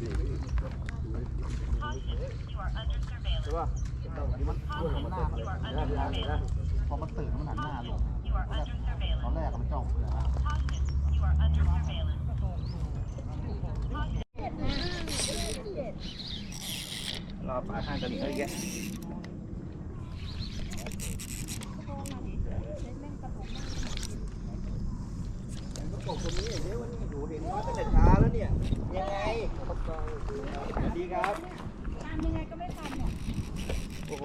ใช่ป่ะมันช่วยมันหน้าเลยได้ได้ได้พอมันตื่นมันหันหน้าลงตอนแรกมันจ้องเลยนะรอปลาข้างตะลิ่งเอ้ยแกประกบคนนี้เดี๋ยววันนี้ นูเห็นว่าตั้งแต่เช้าแล้วเนี่ย ยังไงสวัสดีครับ ทำยังไงก็ไม่ทันเนี่ย โอ้โห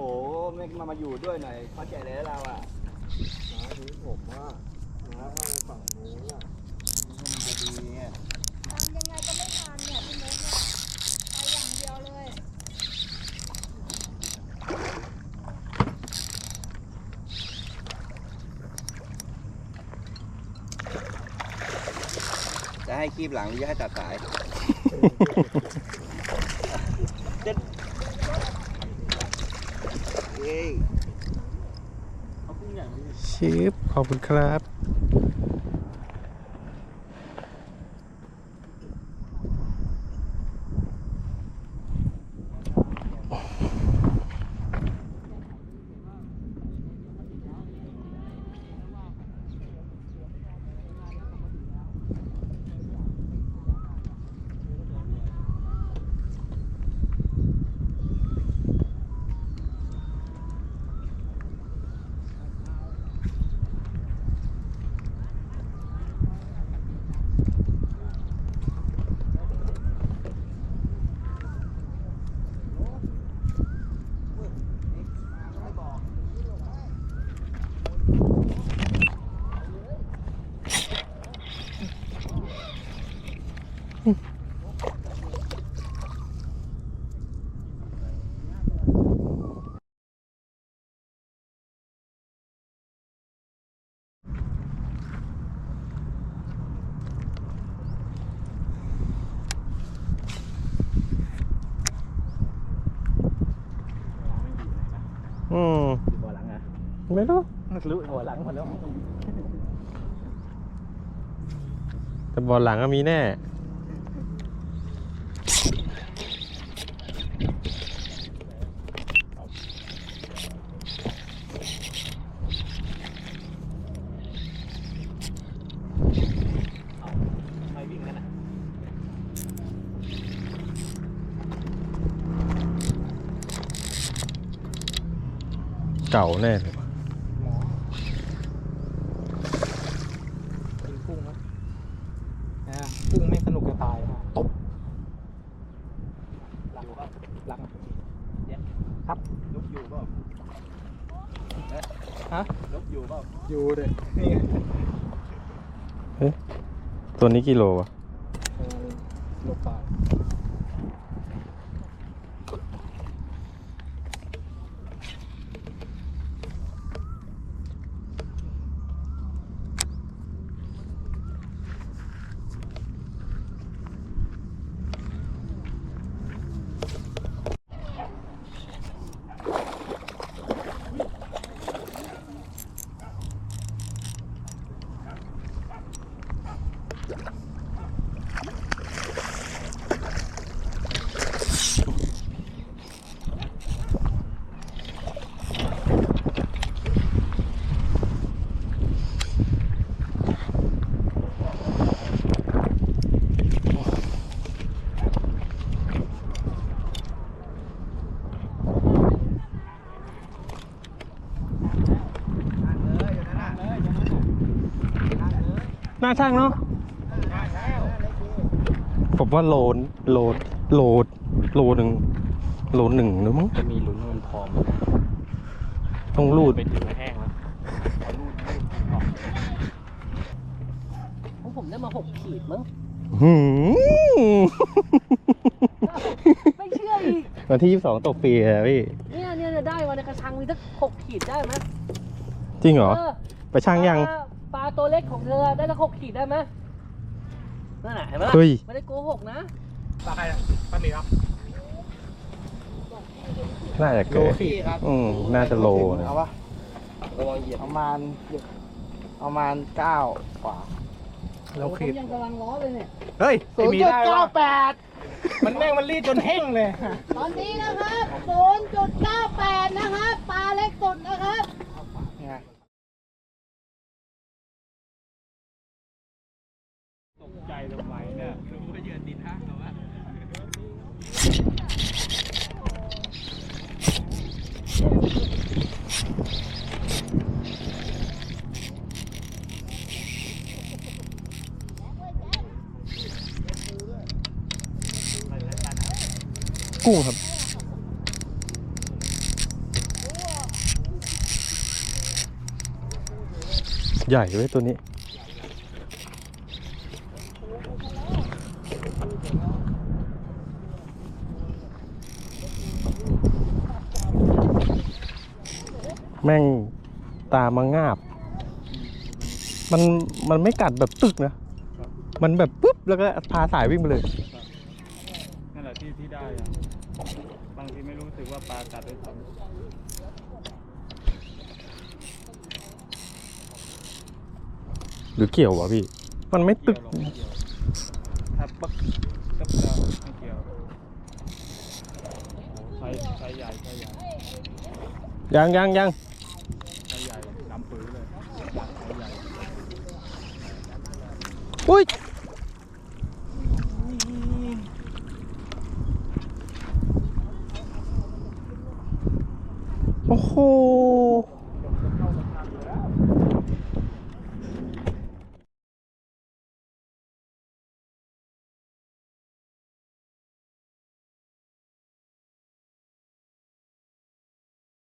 แม่งมามาอยู่ด้วยหน่อยเข้าใจแล้วเราอะน้าทีผมว่าน้าเข้าไปฝั่งนู้นอะมันจะดีไง ทำยังไงก็ไม่ทันเนี่ยพี่มุกเนี่ยไปอย่างเดียวเลย จะให้คีบหลังหรือจะให้ตัดสายเอ้ยเอากุ้งใหญ่มาดิชิปขอบคุณครับ อืมอยู่บ่อหลังอะไม่รู้รู้บ่อหลังหมดแล้ว แต่บอลหลังก็มีแน่ ไม่วิ่งกันนะ เก่าแน่เลยว่ะกินกุ้งนะนะกุ้งไม่สนุกจะตายนะตบหลังครับหลังครับนกอยู่เปล่าฮะนกอยู่เปล่าอยู่เลยนี่ไงตัวนี้กิโลวะเออหลบไป หน้าช่างเนาะผมว่าโลนโลดโลดโลหนึ่งโลหนึ่งหรือมั้งจะมีลุ้นมันพร้อมต้องรูดไปถึงแห้งแล้วของผมได้มาหกขีดมั้งหืมไม่เชื่ออีกวันที่22ตกปีอะพี่เนี่ยเนี่ยเนี่ยได้วันในกระชังมีสักหกขีดได้ไหมจริงเหรอเออไปช่างยัง ปลาปลาตัวเล็กของเธอได้สักหกขีดได้ไหมนั่นแหละเห็นไหมล่ะเฮ้ย ไม่ได้โกหกนะปลาใครนะปลาหมีครับน่าจะโลเกินสี่ครับอืมน่าจะโลนะเอาปะระวังเหยียบประมาณประมาณเก้ากว่าเราขีดยังกำลังร้อนเลยเนี่ย เฮ้ยศูนย์จุดเก้าแปดมันแม่งมันรีดจนแห้งเลย ตอนนี้นะครับ 0.98 กุ้งครับ ใหญ่เว้ยตัวนี้แม่งตามางาบ มันมันไม่กัดแบบตึกนะ มันแบบปุ๊บ แล้วก็พาสายวิ่งไปเลย นั่นแหละที่ที่ได้อะ บางทีไม่รู้สึกว่าปลากัดด้วยซ้หรือเกี่ยววะพี่ มันไม่ำตึเกี่ยกวหรอกไม่เกี่ยวถ้าปักกับเราไม่เกี่ยวโอ้ไซส์ไซส์ใหญ่ไซส์ใหญ่ยังยังยังไซส์ใหญ่ดำปื้อเลยไซส์ใหญ่อุ้ย Oh.